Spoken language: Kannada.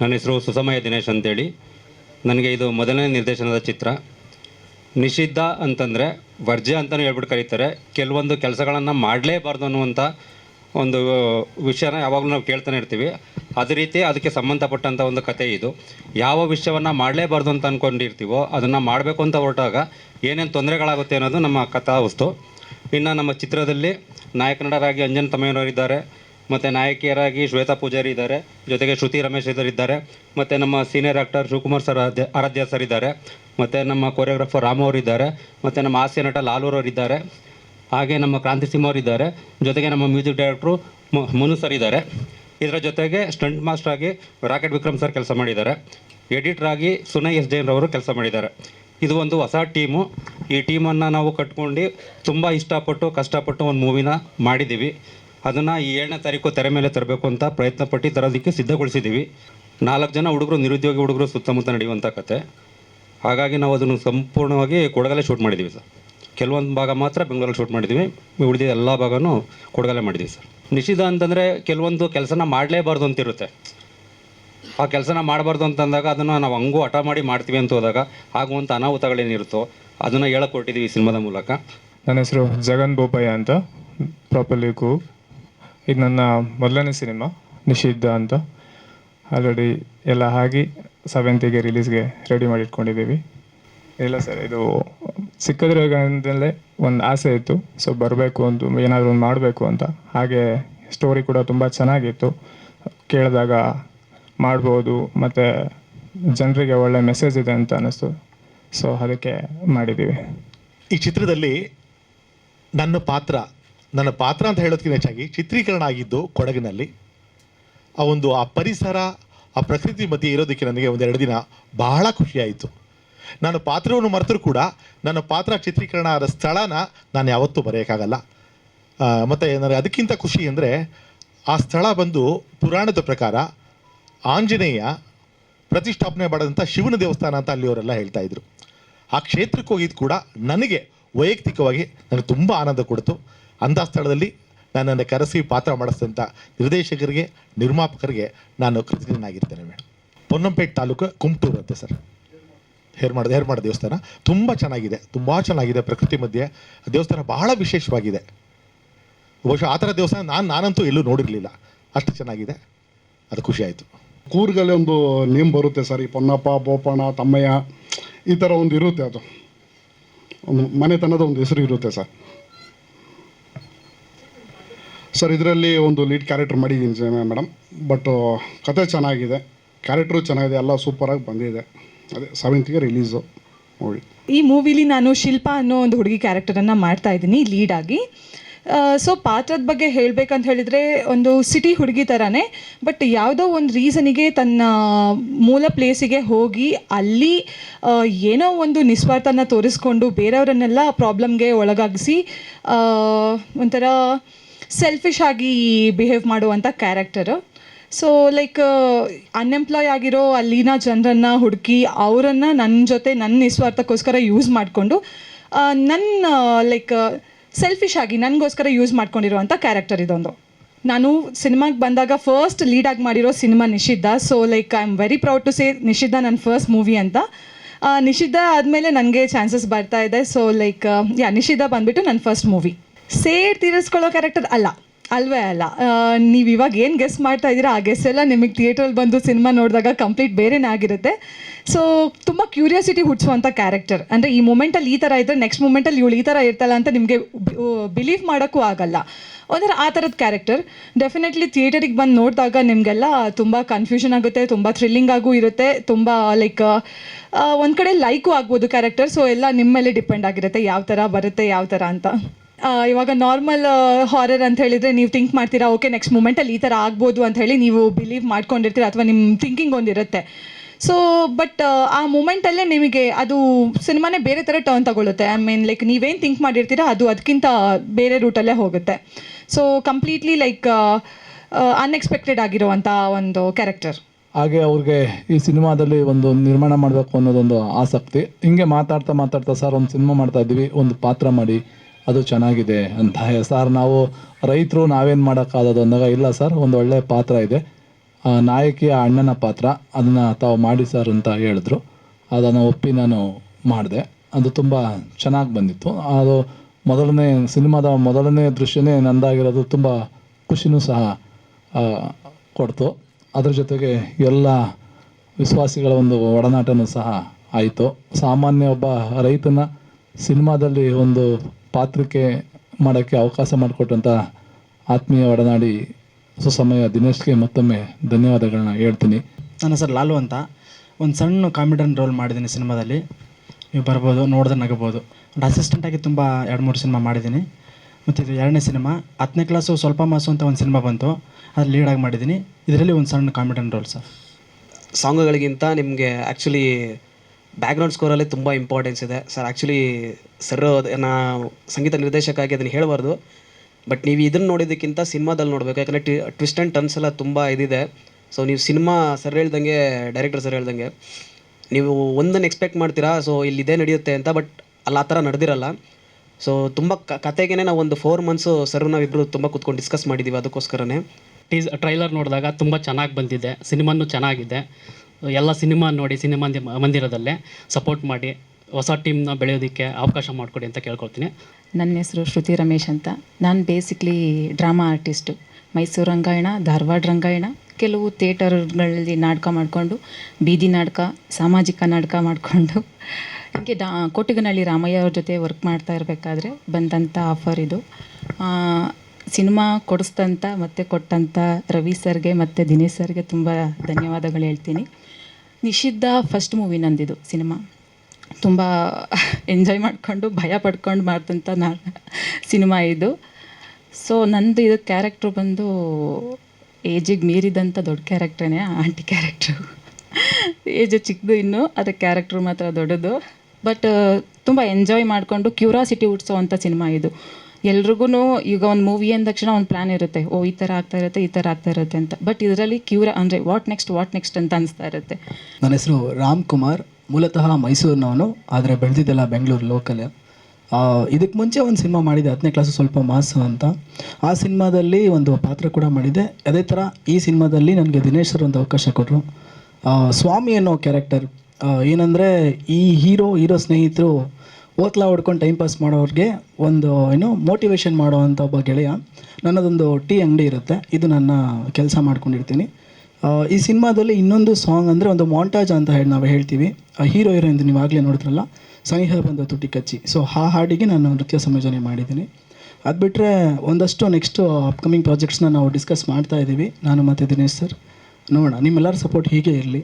ನನ್ನ ಹೆಸರು ಸುಸಮಯ ದಿನೇಶ್ ಅಂತೇಳಿ. ನನಗೆ ಇದು ಮೊದಲನೇ ನಿರ್ದೇಶನದ ಚಿತ್ರ. ನಿಷಿದ್ಧ ಅಂತಂದರೆ ವರ್ಜ್ಯ ಅಂತಲೂ ಹೇಳ್ಬಿಟ್ಟು ಕರೀತಾರೆ. ಕೆಲವೊಂದು ಕೆಲಸಗಳನ್ನು ಮಾಡಲೇಬಾರ್ದು ಅನ್ನುವಂಥ ಒಂದು ವಿಷಯನ ಯಾವಾಗಲೂ ನಾವು ಕೇಳ್ತಾನೆ ಇರ್ತೀವಿ. ಅದೇ ರೀತಿ ಅದಕ್ಕೆ ಸಂಬಂಧಪಟ್ಟಂಥ ಒಂದು ಕತೆ ಇದು. ಯಾವ ವಿಷಯವನ್ನು ಮಾಡಲೇಬಾರ್ದು ಅಂತ ಅಂದ್ಕೊಂಡಿರ್ತೀವೋ ಅದನ್ನು ಮಾಡಬೇಕು ಅಂತ ಹೊರಟಾಗ ಏನೇನು ತೊಂದರೆಗಳಾಗುತ್ತೆ ಅನ್ನೋದು ನಮ್ಮ ಕಥಾ ವಸ್ತು. ಇನ್ನು ನಮ್ಮ ಚಿತ್ರದಲ್ಲಿ ನಾಯಕ ನಟರಾಗಿ ಅಂಜನ್ ತಮ್ಮಯ್ಯನವರಿದ್ದಾರೆ. ಮತ್ತು ನಾಯಕಿಯರಾಗಿ ಶ್ವೇತಾ ಪೂಜಾರಿ ಇದ್ದಾರೆ. ಜೊತೆಗೆ ಶ್ರುತಿ ರಮೇಶ್ ಇದ್ದಾರೆ. ಮತ್ತು ನಮ್ಮ senior actor Shivakumar sir Aradhya sir ಇದ್ದಾರೆ. ಮತ್ತು ನಮ್ಮ ಕೊರಿಯೋಗ್ರಾಫರ್ ರಾಮು ಅವರು ಇದ್ದಾರೆ. ಮತ್ತು ನಮ್ಮ ಹಾಸ್ಯ ನಟ ಅವರು ಇದ್ದಾರೆ. ಹಾಗೆ ನಮ್ಮ ಕ್ರಾಂತಿ ಸಿಂಹ ಅವರು ಇದ್ದಾರೆ. ಜೊತೆಗೆ ನಮ್ಮ ಮ್ಯೂಸಿಕ್ ಡೈರೆಕ್ಟ್ರು ಮುನು ಮನು ಸರ್ ಇದ್ದಾರೆ. ಇದರ ಜೊತೆಗೆ ಸ್ಟಂಟ್ ಮಾಸ್ಟರ್ ಆಗಿ ರಾಕೆಟ್ ವಿಕ್ರಮ್ ಸರ್ ಕೆಲಸ ಮಾಡಿದ್ದಾರೆ. ಎಡಿಟರ್ ಆಗಿ ಸುನಯ್ ಎಸ್ ಜೈನ್ ಅವರು ಕೆಲಸ ಮಾಡಿದ್ದಾರೆ. ಇದು ಒಂದು ಹೊಸ ಟೀಮು. ಈ ಟೀಮನ್ನು ನಾವು ಕಟ್ಕೊಂಡು ತುಂಬ ಇಷ್ಟಪಟ್ಟು, ಕಷ್ಟಪಟ್ಟು ಒಂದು ಮೂವಿನ ಮಾಡಿದ್ದೀವಿ. ಅದನ್ನು ಈ ಏಳನೇ ತಾರೀಕು ತೆರೆ ಮೇಲೆ ತರಬೇಕು ಅಂತ ಪ್ರಯತ್ನ ಪಟ್ಟು ತರೋದಕ್ಕೆ ಸಿದ್ಧಗೊಳಿಸಿದ್ದೀವಿ ನಾಲ್ಕು ಜನ ಹುಡುಗರು, ನಿರುದ್ಯೋಗಿ ಹುಡುಗರು ಸುತ್ತಮುತ್ತ ನಡೆಯುವಂಥ ಕತೆ. ಹಾಗಾಗಿ ನಾವು ಅದನ್ನು ಸಂಪೂರ್ಣವಾಗಿ ಕೊಡಗಲ್ಲೇ ಶೂಟ್ ಮಾಡಿದ್ದೀವಿ ಸರ್. ಕೆಲವೊಂದು ಭಾಗ ಮಾತ್ರ ಬೆಂಗಳೂರಲ್ಲಿ ಶೂಟ್ ಮಾಡಿದ್ದೀವಿ ಉಳಿದ ಎಲ್ಲ ಭಾಗನೂ ಕೊಡಗಲ್ಲೇ ಮಾಡಿದ್ದೀವಿ ಸರ್. ನಿಷಿದ್ಧ ಅಂತಂದರೆ ಕೆಲವೊಂದು ಕೆಲಸನ ಮಾಡಲೇಬಾರ್ದು ಅಂತಿರುತ್ತೆ. ಆ ಕೆಲಸನ ಮಾಡಬಾರ್ದು ಅಂತಂದಾಗ ಅದನ್ನು ನಾವು ಹಂಗೂ ಹಠ ಮಾಡಿ ಮಾಡ್ತೀವಿ ಅಂತ ಹೋದಾಗ ಆಗುವಂಥ ಅನಾಹುತಗಳೇನಿರುತ್ತೋ ಅದನ್ನು ಕೊಟ್ಟಿದ್ದೀವಿ ಈ ಸಿನಿಮಾದ ಮೂಲಕ. ನನ್ನ ಹೆಸರು ಜಗನ್ ಬೋಪಯ್ಯ ಅಂತ. ಪ್ರಾಪರ್ಲಿ ಕು ಇದು ನನ್ನ ಮೊದಲನೇ ಸಿನಿಮಾ, ನಿಷಿದ್ಧ ಅಂತ. ಆಲ್ರೆಡಿ ಎಲ್ಲ ಆಗಿ ಸೆವೆಂತಿಗೆ ರಿಲೀಸ್ಗೆ ರೆಡಿ ಮಾಡಿ ಇಟ್ಕೊಂಡಿದ್ದೀವಿ ಇಲ್ಲ ಸರ್ ಇದು ಸಿಕ್ಕದ್ರಲ್ಲೇ ಒಂದು ಆಸೆ ಇತ್ತು. ಸೊ ಬರಬೇಕು ಅಂತ, ಏನಾದರೂ ಒಂದು ಮಾಡಬೇಕು ಅಂತ. ಹಾಗೆ ಸ್ಟೋರಿ ಕೂಡ ತುಂಬ ಚೆನ್ನಾಗಿತ್ತು. ಕೇಳಿದಾಗ ಮಾಡ್ಬೋದು, ಮತ್ತು ಜನರಿಗೆ ಒಳ್ಳೆ ಮೆಸೇಜ್ ಇದೆ ಅಂತ ಅನ್ನಿಸ್ತು. ಸೊ ಅದಕ್ಕೆ ಮಾಡಿದ್ದೀವಿ. ಈ ಚಿತ್ರದಲ್ಲಿ ನನ್ನ ಪಾತ್ರ ನನ್ನ ಪಾತ್ರ ಅಂತ ಹೇಳೋದಕ್ಕಿಂತ ಹೆಚ್ಚಾಗಿ ಚಿತ್ರೀಕರಣ ಆಗಿದ್ದು ಕೊಡಗಿನಲ್ಲಿ. ಆ ಒಂದು, ಆ ಪರಿಸರ, ಆ ಪ್ರಕೃತಿ ಮಧ್ಯೆ ಇರೋದಕ್ಕೆ ನನಗೆ ಒಂದೆರಡು ದಿನ ಬಹಳ ಖುಷಿಯಾಯಿತು. ನಾನು ಪಾತ್ರವನ್ನು ಮರೆತರೂ ಕೂಡ ನನ್ನ ಪಾತ್ರ ಚಿತ್ರೀಕರಣ ಆದ ಸ್ಥಳನ ನಾನು ಯಾವತ್ತೂ ಬರೆಯೋಕ್ಕಾಗಲ್ಲ. ಮತ್ತು ನನಗೆ ಅದಕ್ಕಿಂತ ಖುಷಿ ಅಂದರೆ ಆ ಸ್ಥಳ ಬಂದು ಪುರಾಣದ ಪ್ರಕಾರ ಆಂಜನೇಯ ಪ್ರತಿಷ್ಠಾಪನೆ ಮಾಡಿದಂಥ ಶಿವನ ದೇವಸ್ಥಾನ ಅಂತ ಅಲ್ಲಿಯವರೆಲ್ಲ ಹೇಳ್ತಾ ಇದ್ರು. ಆ ಕ್ಷೇತ್ರಕ್ಕೆ ಹೋಗಿದ್ದು ಕೂಡ ನನಗೆ ವೈಯಕ್ತಿಕವಾಗಿ ನನಗೆ ತುಂಬ ಆನಂದ ಕೊಡ್ತು. ಅಂಥ ಸ್ಥಳದಲ್ಲಿ ನನ್ನನ್ನು ಕರೆಸಿ ಪಾತ್ರ ಮಾಡಿಸಿದಂಥ ನಿರ್ದೇಶಕರಿಗೆ, ನಿರ್ಮಾಪಕರಿಗೆ ನಾನು ಕೃತಜ್ಞನಾಗಿರ್ತೇನೆ ಮೇಡಮ್ ಪೊನ್ನಂಪೇಟ್ ತಾಲೂಕು ಕುಮಟೂರು ಅಂತೆ ಸರ್. ಹೇರ್ಮಾಡ ಹೇರ್ಮಾಡ ದೇವಸ್ಥಾನ ತುಂಬ ಚೆನ್ನಾಗಿದೆ ತುಂಬ ಚೆನ್ನಾಗಿದೆ ಪ್ರಕೃತಿ ಮಧ್ಯೆ. ದೇವಸ್ಥಾನ ಬಹಳ ವಿಶೇಷವಾಗಿದೆ. ಬಹುಶಃ ಆ ಥರ ದೇವಸ್ಥಾನ ನಾನು, ನಾನಂತೂ ಎಲ್ಲೂ ನೋಡಿರಲಿಲ್ಲ. ಅಷ್ಟು ಚೆನ್ನಾಗಿದೆ, ಅದು ಖುಷಿ ಆಯಿತು. ಕೂರ್ಗಲ್ಲಿ ಒಂದು ನೇಮ್ ಬರುತ್ತೆ ಸರ್, ಈ ಪೊನ್ನಪ್ಪ, ಬೋಪಣ್ಣ, ತಮ್ಮಯ್ಯ, ಈ ಥರ ಒಂದು ಇರುತ್ತೆ ಅದು. ಒಂದು ಮನೆತನದ ಒಂದು ಹೆಸರು ಇರುತ್ತೆ ಸರ್. ಸರ್, ಇದರಲ್ಲಿ ಒಂದು ಲೀಡ್ ಕ್ಯಾರೆಕ್ಟರ್ ಮಾಡಿದ್ದೀನಿ ಮೇಡಮ್ ಬಟ್ ಕತೆ ಚೆನ್ನಾಗಿದೆ. ಕ್ಯಾರೆಕ್ಟ್ರು ಚೆನ್ನಾಗಿದೆ, ಎಲ್ಲ ಸೂಪರಾಗಿ ಬಂದಿದೆ. ಅದೇ ಸೆವೆಂತ್ಗೆ ರಿಲೀಸು ಮೂವಿ ಈ ಮೂವಿಲಿ ನಾನು ಶಿಲ್ಪ ಅನ್ನೋ ಒಂದು ಹುಡುಗಿ ಕ್ಯಾರೆಕ್ಟರನ್ನು ಮಾಡ್ತಾ ಇದ್ದೀನಿ ಲೀಡಾಗಿ ಸೊ ಪಾತ್ರದ ಬಗ್ಗೆ ಹೇಳಬೇಕಂತ ಹೇಳಿದರೆ, ಒಂದು ಸಿಟಿ ಹುಡುಗಿ ಥರನೇ ಬಟ್ ಯಾವುದೋ ಒಂದು ರೀಸನಿಗೆ ತನ್ನ ಮೂಲ ಪ್ಲೇಸಿಗೆ ಹೋಗಿ, ಅಲ್ಲಿ ಏನೋ ಒಂದು ನಿಸ್ವಾರ್ಥನ ತೋರಿಸ್ಕೊಂಡು ಬೇರೆಯವರನ್ನೆಲ್ಲ ಪ್ರಾಬ್ಲಮ್ಗೆ ಒಳಗಾಗಿಸಿ ಒಂಥರ ಸೆಲ್ಫಿಶ್ ಆಗಿ ಬಿಹೇವ್ ಮಾಡುವಂಥ ಕ್ಯಾರೆಕ್ಟರು ಸೊ ಲೈಕ್ ಅನ್ಎಂಪ್ಲಾಯ್ ಆಗಿರೋ ಅಲ್ಲಿನ ಜನರನ್ನು ಹುಡುಕಿ ಅವರನ್ನು ನನ್ನ ಜೊತೆ ನನ್ನ ನಿಸ್ವಾರ್ಥಕ್ಕೋಸ್ಕರ ಯೂಸ್ ಮಾಡಿಕೊಂಡು ನನ್ನ ಲೈಕ್ ಸೆಲ್ಫಿಶ್ ಆಗಿ ನನಗೋಸ್ಕರ ಯೂಸ್ ಮಾಡ್ಕೊಂಡಿರುವಂಥ ಕ್ಯಾರೆಕ್ಟರ್ ಇದೊಂದು. ನಾನು ಸಿನಿಮಾಗೆ ಬಂದಾಗ ಫಸ್ಟ್ ಲೀಡಾಗಿ ಮಾಡಿರೋ cinema Nishiddha. So like I am very proud to say Nishiddha ನನ್ನ ಫಸ್ಟ್ ಮೂವಿ ಅಂತ. ನಿಷಿದ್ಧ ಆದಮೇಲೆ ನನಗೆ ಚಾನ್ಸಸ್ ಬರ್ತಾ ಇದೆ. ಸೊ ಲೈಕ್ ಯಾ ನಿಷಿದ್ಧ ಬಂದುಬಿಟ್ಟು ನನ್ನ ಫಸ್ಟ್ ಮೂವಿ ಸೇಡ್ ತೀರಿಸ್ಕೊಳ್ಳೋ ಕ್ಯಾರೆಕ್ಟರ್ ಅಲ್ಲ, ಅಲ್ವೇ ಅಲ್ಲ. ನೀವು ಇವಾಗ ಏನು ಗೆಸ್ ಮಾಡ್ತಾ ಇದ್ದೀರಾ, ಆ ಗೆಸ್ ಎಲ್ಲ ನಿಮಗೆ ಥಿಯೇಟ್ರಲ್ಲಿ ಬಂದು ಸಿನಿಮಾ ನೋಡಿದಾಗ ಕಂಪ್ಲೀಟ್ ಬೇರೆನೇ ಆಗಿರುತ್ತೆ. ಸೊ ತುಂಬ ಕ್ಯೂರಿಯಾಸಿಟಿ ಹುಟ್ಟಿಸುವಂಥ ಕ್ಯಾರೆಕ್ಟರ್ ಅಂದರೆ ಈ ಮೂಮೆಂಟಲ್ಲಿ ಈ ಥರ ಇದ್ದರೆ ನೆಕ್ಸ್ಟ್ ಮೂಮೆಂಟಲ್ಲಿ ಇವಳು ಈ ಥರ ಇರ್ತಲ್ಲ ಅಂತ ನಿಮಗೆ ಬಿಲೀವ್ ಮಾಡೋಕ್ಕೂ ಆಗಲ್ಲ. ಒಂಥರ ಆ ಥರದ ಕ್ಯಾರೆಕ್ಟರ್ ಡೆಫಿನೆಟ್ಲಿ ಥಿಯೇಟರಿಗೆ ಬಂದು ನೋಡಿದಾಗ ನಿಮಗೆಲ್ಲ ತುಂಬ ಕನ್ಫ್ಯೂಷನ್ ಆಗುತ್ತೆ, ತುಂಬ ಥ್ರಿಲ್ಲಿಂಗ್ ಆಗೂ ಇರುತ್ತೆ, ತುಂಬ ಲೈಕ್ ಒಂದು ಕಡೆ ಲೈಕು ಆಗ್ಬೋದು ಕ್ಯಾರೆಕ್ಟರ್ ಸೊ ಎಲ್ಲ ನಿಮ್ಮ ಮೇಲೆ ಡಿಪೆಂಡ್ ಆಗಿರುತ್ತೆ, ಯಾವ ಥರ ಬರುತ್ತೆ, ಯಾವ ಥರ ಅಂತ. ಇವಾಗ ನಾರ್ಮಲ್ ಹಾರರ್ ಅಂತ ಹೇಳಿದ್ರೆ ನೀವು ಥಿಂಕ್ ಮಾಡ್ತೀರಾ ಓಕೆ ನೆಕ್ಸ್ಟ್ ಮೂಮೆಂಟಲ್ಲಿ ಈ ಥರ ಆಗ್ಬೋದು ಅಂತ ಹೇಳಿ ನೀವು ಬಿಲೀವ್ ಮಾಡ್ಕೊಂಡಿರ್ತೀರ ಅಥವಾ ನಿಮ್ಮ ಥಿಂಕಿಂಗ್ ಒಂದಿರುತ್ತೆ. ಸೊ ಬಟ್ ಆ ಮೂಮೆಂಟಲ್ಲೇ ನಿಮಗೆ ಅದು ಸಿನಿಮಾನೇ ಬೇರೆ ಥರ ಟರ್ನ್ ತಗೊಳ್ಳುತ್ತೆ ಐ ಮೀನ್ ಲೈಕ್ ನೀವೇನು ಥಿಂಕ್ ಮಾಡಿರ್ತೀರಾ, ಅದು ಅದಕ್ಕಿಂತ ಬೇರೆ ರೂಟಲ್ಲೇ ಹೋಗುತ್ತೆ. ಸೊ ಕಂಪ್ಲೀಟ್ಲಿ ಲೈಕ್ ಅನ್ಎಕ್ಸ್ಪೆಕ್ಟೆಡ್ ಆಗಿರುವಂಥ ಒಂದು ಕ್ಯಾರೆಕ್ಟರ್ ಹಾಗೆ ಅವ್ರಿಗೆ ಈ ಸಿನಿಮಾದಲ್ಲಿ ಒಂದು ನಿರ್ಮಾಣ ಮಾಡಬೇಕು ಅನ್ನೋದೊಂದು ಆಸಕ್ತಿ. ಹಿಂಗೆ ಮಾತಾಡ್ತಾ ಮಾತಾಡ್ತಾ ಸರ್, ಒಂದು ಸಿನಿಮಾ ಮಾಡ್ತಾ ಇದ್ದೀವಿ, ಒಂದು ಪಾತ್ರ ಮಾಡಿ. ಅದು ಚೆನ್ನಾಗಿದೆ ಅಂತ ಸರ್, ನಾವು ರೈತರು ನಾವೇನು ಮಾಡೋಕ್ಕಾಗೋದು ಅಂದಾಗ, ಇಲ್ಲ ಸರ್, ಒಂದು ಒಳ್ಳೆಯ ಪಾತ್ರ ಇದೆ. ನಾಯಕಿಯ ಅಣ್ಣನ ಪಾತ್ರ, ಅದನ್ನು ತಾವು ಮಾಡಿ ಸರ್ ಅಂತ ಹೇಳಿದ್ರು. ಅದನ್ನು ಒಪ್ಪಿ ನಾನು ಮಾಡಿದೆ. ಅದು ತುಂಬ ಚೆನ್ನಾಗಿ ಬಂದಿತ್ತು. ಅದು ಮೊದಲನೇ ಸಿನಿಮಾದ ಮೊದಲನೇ ದೃಶ್ಯನೇ ನಂದಾಗಿರೋದು ತುಂಬ ಖುಷಿನೂ ಸಹ ಕೊಡ್ತು. ಅದ್ರ ಜೊತೆಗೆ ಎಲ್ಲ ವಿಶ್ವಾಸಿಗಳ ಒಂದು ಒಡನಾಟನೂ ಸಹ ಆಯಿತು. ಸಾಮಾನ್ಯ ಒಬ್ಬ ರೈತನ ಸಿನಿಮಾದಲ್ಲಿ ಒಂದು ಪಾತ್ರಕ್ಕೆ ಮಾಡೋಕ್ಕೆ ಅವಕಾಶ ಮಾಡಿಕೊಟ್ಟಂಥ ಆತ್ಮೀಯ ಒಡನಾಡಿ ಸುಸಮಯ ದಿನೇಶ್ಗೆ ಮತ್ತೊಮ್ಮೆ ಧನ್ಯವಾದಗಳನ್ನ ಹೇಳ್ತೀನಿ. ನನ್ನ ಹೆಸರು ಲಾಲು ಅಂತ. ಒಂದು ಸಣ್ಣ ಕಾಮಿಡನ್ ರೋಲ್ ಮಾಡಿದ್ದೀನಿ ಸಿನಿಮಾದಲ್ಲಿ. ನೀವು ಬರ್ಬೋದು ನೋಡಿದ್ರೆ ನಗಬೋದು. ಒಂದು ಅಸಿಸ್ಟೆಂಟಾಗಿ ತುಂಬ ಎರಡು ಮೂರು ಸಿನಿಮಾ ಮಾಡಿದ್ದೀನಿ. ಮತ್ತು ಇದು ಎರಡನೇ ಸಿನಿಮಾ. ಹತ್ತನೇ ಕ್ಲಾಸು ಸ್ವಲ್ಪ ಮಾಸು ಅಂತ ಒಂದು ಸಿನಿಮಾ ಬಂತು. ಅದು ಲೀಡಾಗಿ ಮಾಡಿದ್ದೀನಿ. ಇದರಲ್ಲಿ ಒಂದು ಸಣ್ಣ ಕಾಮಿಡನ್ ರೋಲ್ ಸರ್. ಸಾಂಗ್ಗಳಿಗಿಂತ ನಿಮಗೆ ಆ್ಯಕ್ಚುಲಿ ಬ್ಯಾಕ್ಗ್ರೌಂಡ್ ಸ್ಕೋರಲ್ಲಿ ತುಂಬ ಇಂಪಾರ್ಟೆನ್ಸ್ ಇದೆ. ಸರ್ ಆ್ಯಕ್ಚುಲಿ ಸರ್ ನಾ ಸಂಗೀತ ನಿರ್ದೇಶಕಾಗಿ ಅದನ್ನು ಹೇಳಬಾರ್ದು. ಬಟ್ ನೀವು ಇದನ್ನು ನೋಡಿದ್ದಕ್ಕಿಂತ ಸಿನಿಮಾದಲ್ಲಿ ನೋಡಬೇಕು. ಯಾಕಂದರೆ ಟಿ ಟ್ವಿಸ್ಟ್ ಆ್ಯಂಡ್ ಟರ್ನ್ಸ್ ಎಲ್ಲ ತುಂಬ ಇದಿದೆ. ಸೊ ನೀವು ಸಿನಿಮಾ ಸರ್ ಹೇಳ್ದಂಗೆ ಡೈರೆಕ್ಟರ್ ಸರ್ ಹೇಳ್ದಂಗೆ, ನೀವು ಒಂದನ್ನು ಎಕ್ಸ್ಪೆಕ್ಟ್ ಮಾಡ್ತೀರಾ? ಸೊ ಇಲ್ಲಿ ಇದೇ ನಡೆಯುತ್ತೆ ಅಂತ ಬಟ್ ಅಲ್ಲಿ ಆ ಥರ ನಡೆದಿರಲ್ಲ. ಸೊ ತುಂಬ ಕತೆಗೇ ನಾವು ಒಂದು ಫೋರ್ ಮಂತ್ಸು ಸರ್ ನಾವಿಬ್ಬರು ತುಂಬ ಕೂತ್ಕೊಂಡು ಡಿಸ್ಕಸ್ ಮಾಡಿದ್ದೀವಿ ಅದಕ್ಕೋಸ್ಕರನೇ. ಟೀಸ್ ಟ್ರೈಲರ್ ನೋಡಿದಾಗ ತುಂಬ ಚೆನ್ನಾಗಿ ಬಂದಿದೆ. ಸಿನಿಮಾನು ಚೆನ್ನಾಗಿದೆ. ಎಲ್ಲ ಸಿನಿಮಾ ನೋಡಿ ಸಿನಿಮಾ ಮಂದಿರದಲ್ಲೇ ಸಪೋರ್ಟ್ ಮಾಡಿ ಹೊಸ ಟೀಮ್ನ ಬೆಳೆಯೋದಕ್ಕೆ ಅವಕಾಶ ಮಾಡಿಕೊಡಿ ಅಂತ ಕೇಳ್ಕೊಳ್ತೀನಿ. ನನ್ನ ಹೆಸರು ಶ್ರುತಿ ರಮೇಶ್ ಅಂತ. ನಾನು basically drama artist Mysuru Rangayana, Dharwad Rangayana, ಕೆಲವು ಥಿಯೇಟರ್ಗಳಲ್ಲಿ ನಾಟಕ ಮಾಡಿಕೊಂಡು, ಬೀದಿ ನಾಟಕ, ಸಾಮಾಜಿಕ ನಾಟಕ ಮಾಡಿಕೊಂಡು. ಹೀಗೆ ಡಾ ಕೋಟಿಗನಹಳ್ಳಿ ರಾಮಯ್ಯ ಅವ್ರ ಜೊತೆ ವರ್ಕ್ ಮಾಡ್ತಾ ಇರಬೇಕಾದ್ರೆ ಬಂದಂಥ ಆಫರ್ ಇದು. ಸಿನಿಮಾ ಕೊಡಿಸ್ದಂಥ ಮತ್ತು ಕೊಟ್ಟಂಥ ರವಿ ಸರ್ಗೆ ಮತ್ತು ದಿನೇಶ್ ಸರ್ಗೆ ತುಂಬ ಧನ್ಯವಾದಗಳು ಹೇಳ್ತೀನಿ. ನಿಷಿದ್ಧ ಫಸ್ಟ್ ಮೂವಿ ನಂದಿದು ಸಿನಿಮಾ ತುಂಬ ಎಂಜಾಯ್ ಮಾಡಿಕೊಂಡು ಭಯ ಪಡ್ಕೊಂಡು ಮಾಡಿದಂಥ ನಾ ಸಿನಿಮಾ ಇದು. ಸೊ ನಂದು ಇದು ಕ್ಯಾರೆಕ್ಟ್ರು ಬಂದು ಏಜಿಗೆ ಮೀರಿದಂಥ ದೊಡ್ಡ ಕ್ಯಾರೆಕ್ಟ್ರೇ ಆಂಟಿ ಕ್ಯಾರೆಕ್ಟ್ರು ಏಜ್ ಚಿಕ್ಕದು ಇನ್ನು ಅದರ ಕ್ಯಾರೆಕ್ಟ್ರು ಮಾತ್ರ ದೊಡ್ಡದು. ಬಟ್ ತುಂಬ ಎಂಜಾಯ್ ಮಾಡಿಕೊಂಡು ಕ್ಯೂರಾಸಿಟಿ ಹುಟ್ಟಿಸೋವಂಥ ಸಿನಿಮಾ ಇದು. ಎಲ್ರಿಗೂ ಈಗ ಒಂದು ಮೂವಿ ಅಂದ ತಕ್ಷಣ ಒಂದು ಪ್ಲ್ಯಾನ್ ಇರುತ್ತೆ. ಓ, ಈ ಥರ ಆಗ್ತಾ ಇರುತ್ತೆ, ಈ ಥರ ಆಗ್ತಾ ಇರುತ್ತೆ ಅಂತ. ಬಟ್ ಇದರಲ್ಲಿ ಕ್ಯೂರ ಅಂದರೆ ವಾಟ್ ನೆಕ್ಸ್ಟ್ ವಾಟ್ ನೆಕ್ಸ್ಟ್ ಅಂತ ಅನಿಸ್ತಾ ಇರುತ್ತೆ. ನನ್ನ ಹೆಸರು ರಾಮ್ ಕುಮಾರ್. ಮೂಲತಃ ಮೈಸೂರಿನವನು, ಆದರೆ ಬೆಳೆದಿದ್ದೆಲ್ಲ ಬೆಂಗಳೂರು ಲೋಕಲ್ ಇದಕ್ಕೆ ಮುಂಚೆ ಒಂದು ಸಿನಿಮಾ ಮಾಡಿದೆ, ಹತ್ತನೇ ಕ್ಲಾಸು ಸ್ವಲ್ಪ ಮಾಸು ಅಂತ. ಆ ಸಿನಿಮಾದಲ್ಲಿ ಒಂದು ಪಾತ್ರ ಕೂಡ ಮಾಡಿದೆ. ಅದೇ ಥರ ಈ ಸಿನಿಮಾದಲ್ಲಿ ನನಗೆ ದಿನೇಶ್ ಸರ್ ಒಂದು ಅವಕಾಶ ಕೊಟ್ಟರು ಸ್ವಾಮಿ ಅನ್ನೋ ಕ್ಯಾರೆಕ್ಟರ್ ಏನಂದರೆ ಈ ಹೀರೋ ಹೀರೋ ಸ್ನೇಹಿತರು ಓತ್ಲಾ ಹೊಡ್ಕೊಂಡು ಟೈಮ್ ಪಾಸ್ ಮಾಡೋರಿಗೆ ಒಂದು, ಏನು ಮೋಟಿವೇಶನ್ ಮಾಡುವಂಥ ಒಬ್ಬ ಗೆಳೆಯ, ನನ್ನದೊಂದು ಟೀ ಅಂಗಡಿ ಇರುತ್ತೆ. ಇದು ನನ್ನ ಕೆಲಸ ಮಾಡ್ಕೊಂಡಿರ್ತೀನಿ. ಈ ಸಿನಿಮಾದಲ್ಲಿ ಇನ್ನೊಂದು ಸಾಂಗ್ ಅಂದರೆ ಒಂದು ಮಾಂಟಾಜ್ ಅಂತ ಹೇಳಿ ನಾವು ಹೇಳ್ತೀವಿ. ಆ ಹೀರೋ ಹೀರೋಯಿನ್ ನೀವು ಆಗಲೇ ನೋಡಿದ್ರಲ್ಲ? ಸನಿಹ ಬಂದ ತುಟಿ ಕಚ್ಚಿ. ಸೊ ಆ ಹಾಡಿಗೆ ನಾನು ನೃತ್ಯ ಸಂಯೋಜನೆ ಮಾಡಿದ್ದೀನಿ. ಅದು ಬಿಟ್ಟರೆ ಒಂದಷ್ಟು ನೆಕ್ಸ್ಟು ಅಪ್ಕಮಿಂಗ್ ಪ್ರಾಜೆಕ್ಟ್ಸ್ನ ನಾವು ಡಿಸ್ಕಸ್ ಮಾಡ್ತಾ ಇದ್ದೀವಿ ನಾನು ಮತ್ತು ದಿನೇಶ್ ಸರ್ ನೋಡೋಣ. ನಿಮ್ಮೆಲ್ಲರ ಸಪೋರ್ಟ್ ಹೀಗೆ ಇರಲಿ.